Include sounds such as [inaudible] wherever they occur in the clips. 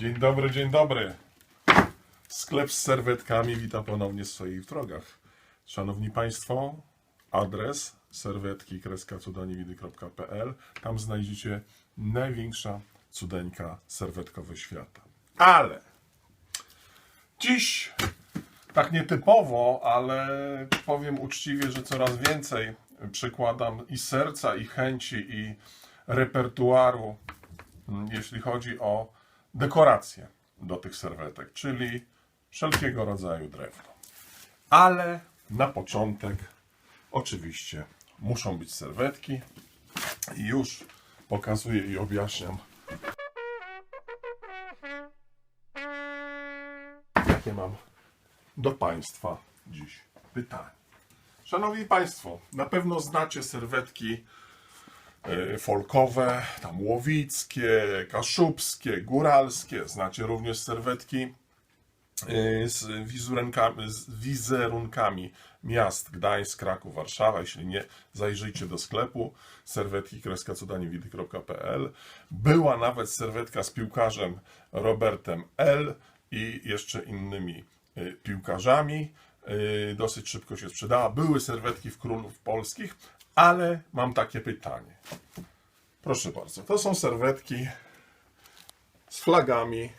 Dzień dobry, dzień dobry. Sklep z serwetkami wita ponownie w swoich drogach. Szanowni Państwo, adres serwetki cudoniwidy.pl. Tam znajdziecie największa cudeńka serwetkowe świata. Ale dziś tak nietypowo, ale powiem uczciwie, że coraz więcej przykładam i serca, i chęci, i repertuaru, mm, jeśli chodzi o dekoracje do tych serwetek, czyli wszelkiego rodzaju drewno. Ale na początek oczywiście muszą być serwetki i już pokazuję i objaśniam jakie mam do Państwa dziś pytanie. Szanowni Państwo, na pewno znacie serwetki folkowe, tam łowickie, kaszubskie, góralskie. Znacie również serwetki e, z z wizerunkami miast Gdańsk, Kraków, Warszawa. Jeśli nie, zajrzyjcie do sklepu serwetki cudaniwidy.pl. Była nawet serwetka z piłkarzem Robertem L. i jeszcze innymi y, piłkarzami. Dosyć szybko się sprzedała. Były serwetki w królów polskich, ale mam takie pytanie. Proszę bardzo, to są serwetki z flagami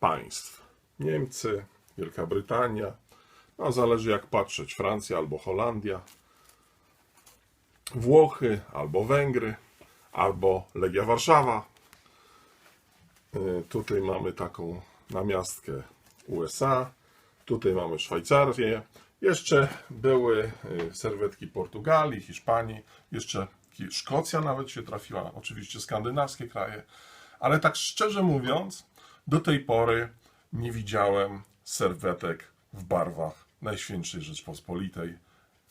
państw. Niemcy, Wielka Brytania, no zależy jak patrzeć, Francja albo Holandia, Włochy albo Węgry, albo Legia Warszawa. Y, Tutaj mamy taką namiastkę USA, tutaj mamy Szwajcarię. Jeszcze były y, serwetki Portugalii, Hiszpanii, jeszcze Szkocja nawet się trafiła, oczywiście skandynawskie kraje, ale tak szczerze mówiąc, do tej pory nie widziałem serwetek w barwach Najświętszej Rzeczpospolitej,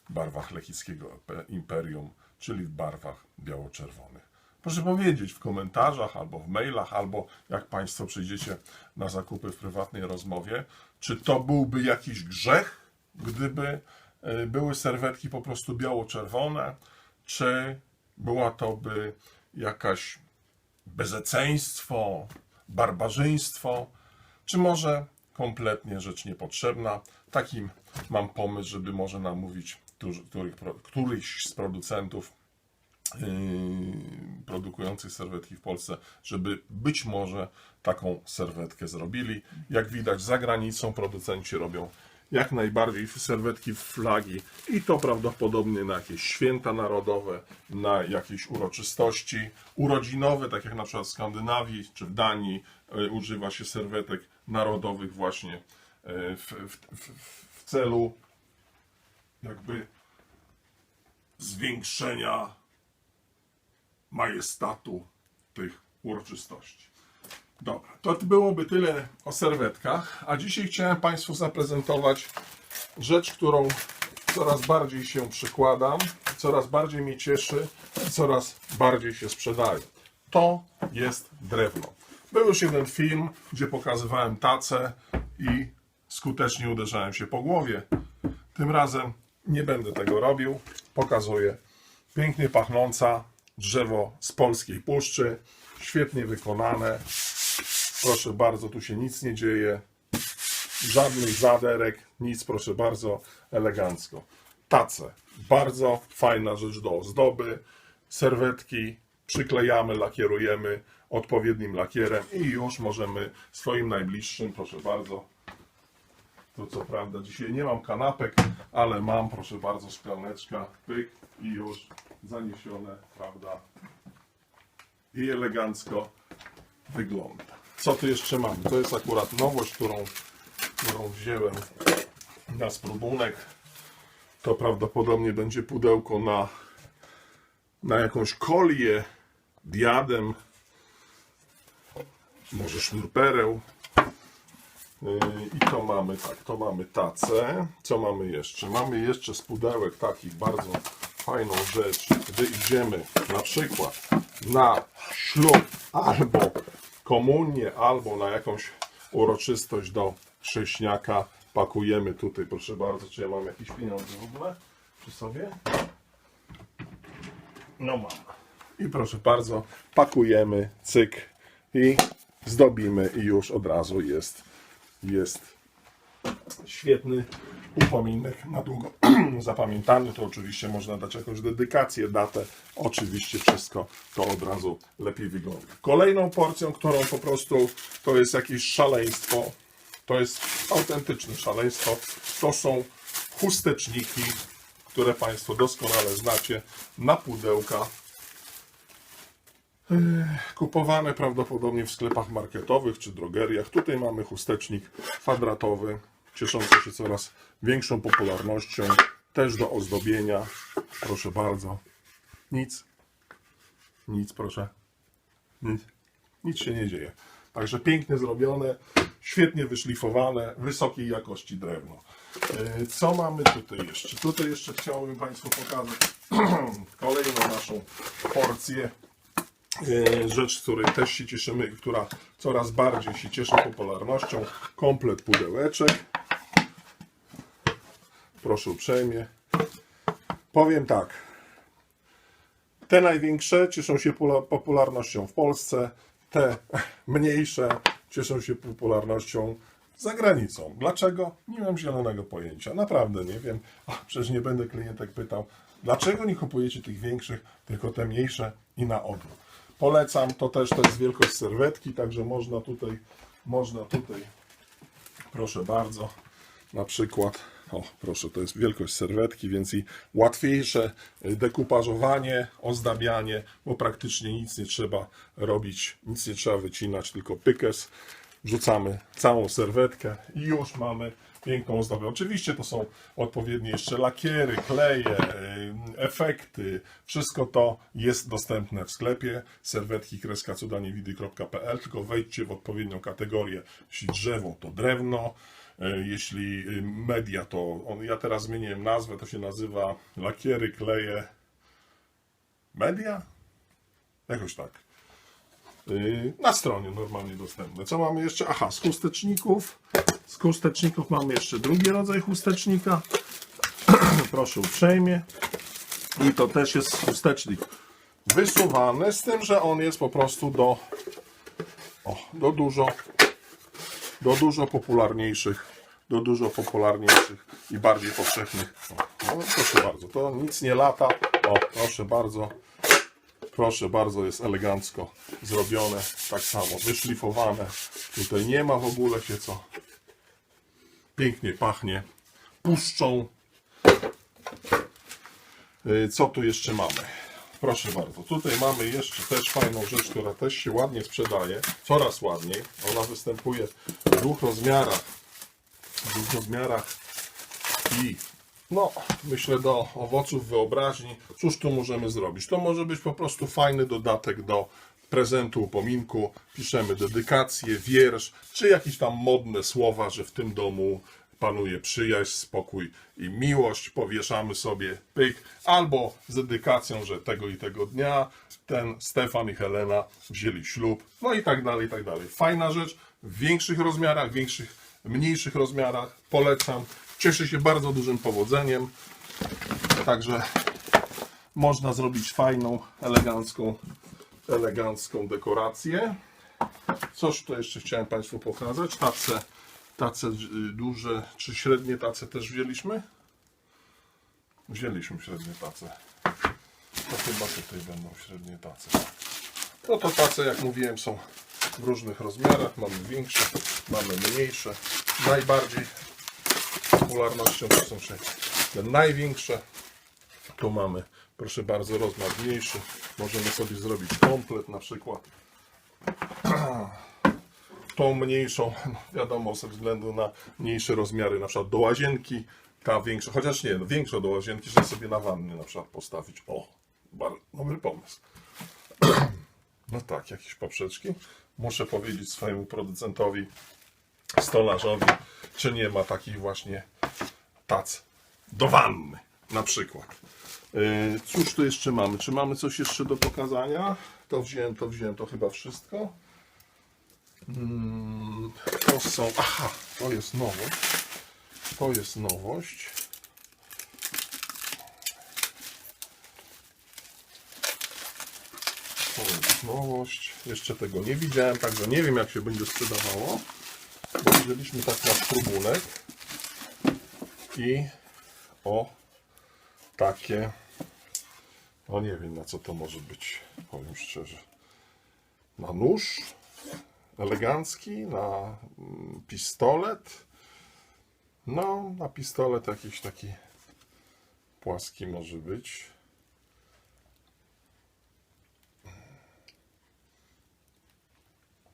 barwach Lechickiego Imperium, czyli w barwach biało-czerwonych. Proszę powiedzieć w komentarzach, albo w mailach, albo jak Państwo przyjdziecie na zakupy w prywatnej rozmowie, czy to byłby jakiś grzech, gdyby e, były serwetki po prostu biało-czerwone, czy była to by jakaś bezeceństwo, barbarzyństwo, czy może kompletnie rzecz niepotrzebna. Takim mam pomysł, żeby może namówić których, któryś z producentów yy, produkujących serwetki w Polsce, żeby być może taką serwetkę zrobili. Jak widać, za granicą producenci robią jak najbardziej serwetki w flagi i to prawdopodobnie na jakieś święta narodowe, na jakieś uroczystości urodzinowe, tak jak na przykład w Skandynawii czy w Danii y, używa się serwetek narodowych właśnie y, w, w, w, w celu jakby zwiększenia majestatu tych uroczystości. Dobra, to byłoby tyle o serwetkach, a dzisiaj chciałem Państwu zaprezentować rzecz, którą coraz bardziej się przykładam, coraz bardziej mnie cieszy coraz bardziej się sprzedaje. To jest drewno. Był już jeden film, gdzie pokazywałem tacę i skutecznie uderzałem się po głowie. Tym razem nie będę tego robił. Pokazuję pięknie pachnąca drzewo z polskiej puszczy, świetnie wykonane. Proszę bardzo, tu się nic nie dzieje. Żadnych zaderek, nic, proszę bardzo, elegancko. Tace, bardzo fajna rzecz do ozdoby. Serwetki przyklejamy, lakierujemy odpowiednim lakierem i już możemy swoim najbliższym, proszę bardzo, tu co prawda dzisiaj nie mam kanapek, ale mam, proszę bardzo, szklaneczka, pyk i już zaniesione, prawda, i elegancko wygląda. Co tu jeszcze mamy? To jest akurat nowość, którą, którą wziąłem na spróbunek. To prawdopodobnie będzie pudełko na, na jakąś kolię, diadem, może sznurpereł. Yy, I to mamy tak, to mamy tacę. Co mamy jeszcze? Mamy jeszcze z pudełek takich bardzo fajną rzecz, gdy idziemy na przykład na ślub albo komunię, albo na jakąś uroczystość do chrześniaka. Pakujemy tutaj, proszę bardzo, czy ja mam jakieś pieniądze w ogóle przy sobie? No mam. I proszę bardzo, pakujemy, cyk i zdobimy i już od razu jest, jest świetny upominek na długo [clears throat] zapamiętany. To oczywiście można dać jakąś dedykację, datę. Oczywiście wszystko to od razu lepiej wygląda. Kolejną porcją, którą po prostu to jest jakieś szaleństwo, to jest autentyczne szaleństwo, to są chusteczniki, które Państwo doskonale znacie, na pudełka kupowane prawdopodobnie w sklepach marketowych czy drogeriach. Tutaj mamy chustecznik kwadratowy, cieszący się coraz większą popularnością, też do ozdobienia. Proszę bardzo. Nic. Nic, proszę. Nic. Nic się nie dzieje. Także pięknie zrobione, świetnie wyszlifowane, wysokiej jakości drewno. Yy, Co mamy tutaj jeszcze? Tutaj jeszcze chciałbym Państwu pokazać [clears throat] kolejną naszą porcję E, rzecz, z której też się cieszymy i która coraz bardziej się cieszy popularnością. Komplet pudełeczek. Proszę uprzejmie. Powiem tak. Te największe cieszą się pula- popularnością w Polsce. Te [laughs] mniejsze cieszą się popularnością za granicą. Dlaczego? Nie mam zielonego pojęcia. Naprawdę nie wiem. Przecież nie będę klientek pytał, dlaczego nie kupujecie tych większych, tylko te mniejsze i na odwrót. Polecam, to też to jest wielkość serwetki, także można tutaj, można tutaj, proszę bardzo, na przykład, o proszę, to jest wielkość serwetki, więc i łatwiejsze dekupażowanie, ozdabianie, bo praktycznie nic nie trzeba robić, nic nie trzeba wycinać, tylko pykes, wrzucamy całą serwetkę i już mamy piękną ozdobę. Oczywiście to są odpowiednie jeszcze lakiery, kleje, y, efekty. Wszystko to jest dostępne w sklepie serwetki kreska cudaniewidy.pl tylko wejdźcie w odpowiednią kategorię. Jeśli drzewo, to drewno. Y, Jeśli y, media, to on, ja teraz zmieniłem nazwę, to się nazywa lakiery, kleje, media? Jakoś tak. Yy, na stronie normalnie dostępne. Co mamy jeszcze? Aha, z chusteczników. Z chusteczników mamy jeszcze drugi rodzaj chustecznika. [clears throat] Proszę uprzejmie. I to też jest chustecznik wysuwany, z tym, że on jest po prostu do, o, do dużo, do dużo popularniejszych, do dużo popularniejszych i bardziej powszechnych. No, proszę bardzo, to nic nie lata. O, proszę bardzo. Proszę bardzo, jest elegancko zrobione, tak samo wyszlifowane. Tutaj nie ma w ogóle się co. Pięknie pachnie puszczą. Y, Co tu jeszcze mamy? Proszę bardzo, tutaj mamy jeszcze też fajną rzecz, która też się ładnie sprzedaje, coraz ładniej. Ona występuje w dwóch rozmiarach. W dwóch rozmiarach i no, myślę do owoców wyobraźni, cóż tu możemy zrobić? To może być po prostu fajny dodatek do prezentu, upominku. Piszemy dedykację, wiersz, czy jakieś tam modne słowa, że w tym domu panuje przyjaźń, spokój i miłość. Powieszamy sobie pyk, albo z dedykacją, że tego i tego dnia ten Stefan i Helena wzięli ślub, no i tak dalej, i tak dalej. Fajna rzecz, w większych rozmiarach, większych, mniejszych rozmiarach, polecam. Cieszy się bardzo dużym powodzeniem, także można zrobić fajną, elegancką, elegancką dekorację. Coś tu jeszcze chciałem Państwu pokazać. Tace, tace y, duże czy średnie tace też wzięliśmy? Wzięliśmy średnie tace. To chyba tutaj będą średnie tace. No to tace, jak mówiłem, są w różnych rozmiarach. Mamy większe, mamy mniejsze. Najbardziej popularnością to są te największe. Tu mamy, proszę bardzo, rozmiar mniejszy. Możemy sobie zrobić komplet na przykład. Tą mniejszą, [laughs] no wiadomo, ze względu na mniejsze rozmiary, na przykład do łazienki, ta większa, chociaż nie, no, większa do łazienki, żeby sobie na wanny na przykład postawić. O, bardzo dobry pomysł. [clears throat] No tak, jakieś poprzeczki. Muszę powiedzieć swojemu producentowi, stolarzowi, czy nie ma takich właśnie tac do wanny, na przykład. Yy, Cóż tu jeszcze mamy? Czy mamy coś jeszcze do pokazania? To wziąłem, to wziąłem, to chyba wszystko. Mm, To są, aha, to jest nowość. To jest nowość. To jest nowość. Jeszcze tego nie widziałem, także nie wiem jak się będzie sprzedawało. Bo wzięliśmy tak na sztrubunek. I o takie. No nie wiem na co to może być, powiem szczerze. Na nóż elegancki, na mm, pistolet. No, na pistolet jakiś taki płaski może być.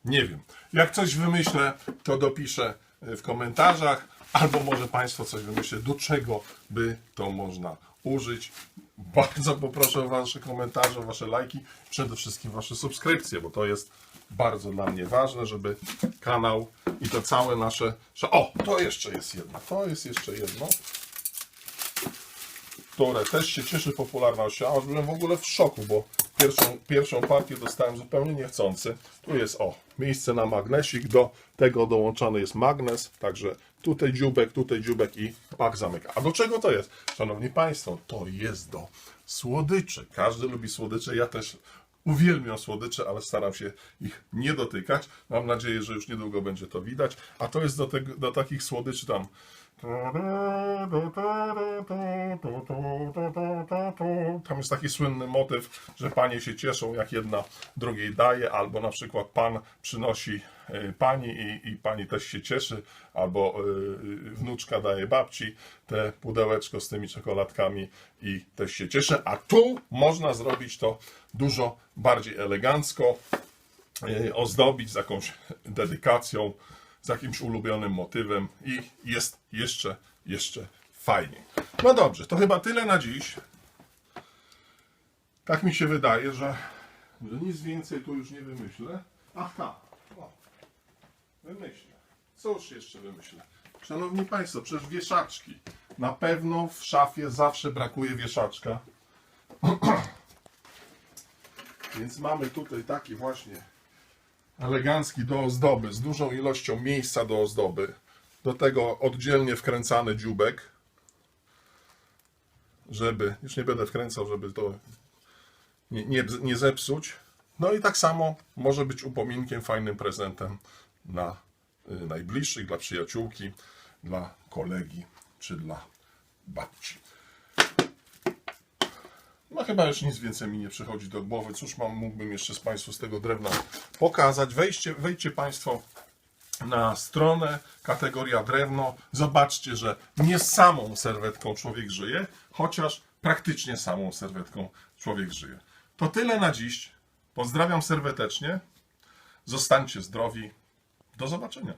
Nie wiem. Jak coś wymyślę, to dopiszę w komentarzach, albo może Państwo coś wymyślą, do czego by to można użyć. Bardzo poproszę o Wasze komentarze, Wasze lajki, przede wszystkim Wasze subskrypcje, bo to jest bardzo dla mnie ważne, żeby kanał i to całe nasze... że- O, to jeszcze jest jedno, to jest jeszcze jedno, które też się cieszy popularnością, aż byłem w ogóle w szoku, bo pierwszą, pierwszą partię dostałem zupełnie niechcący. Tu jest, o, miejsce na magnesik, do tego dołączony jest magnes, także tutaj dziubek, tutaj dziubek i pak zamyka. A do czego to jest? Szanowni Państwo, to jest do słodyczy. Każdy lubi słodycze, ja też uwielbiam słodycze, ale staram się ich nie dotykać. Mam nadzieję, że już niedługo będzie to widać. A to jest do, tego, do takich słodyczy tam tam jest taki słynny motyw, że panie się cieszą, jak jedna drugiej daje, albo na przykład pan przynosi y, pani i, i pani też się cieszy, albo y, wnuczka daje babci te pudełeczko z tymi czekoladkami i też się cieszy. A tu można zrobić to dużo bardziej elegancko, ozdobić z jakąś dedykacją, z jakimś ulubionym motywem i jest jeszcze, jeszcze fajniej. No dobrze, to chyba tyle na dziś. Tak mi się wydaje, że, że nic więcej tu już nie wymyślę. Ach tak, o, wymyślę. Cóż jeszcze wymyślę? Szanowni Państwo, przecież wieszaczki. Na pewno w szafie zawsze brakuje wieszaczka. [clears throat] Więc mamy tutaj taki właśnie elegancki do ozdoby, z dużą ilością miejsca do ozdoby. Do tego oddzielnie wkręcany dziubek, żeby, już nie będę wkręcał, żeby to nie, nie, nie zepsuć. No i tak samo może być upominkiem, fajnym prezentem na y, najbliższych, dla przyjaciółki, dla kolegi czy dla babci. No chyba już nic więcej mi nie przychodzi do głowy. Cóż mam, mógłbym jeszcze z Państwu z tego drewna pokazać. Wejdźcie, wejdźcie Państwo na stronę, kategoria drewno. Zobaczcie, że nie samą serwetką człowiek żyje, chociaż praktycznie samą serwetką człowiek żyje. To tyle na dziś. Pozdrawiam serdecznie. Zostańcie zdrowi. Do zobaczenia.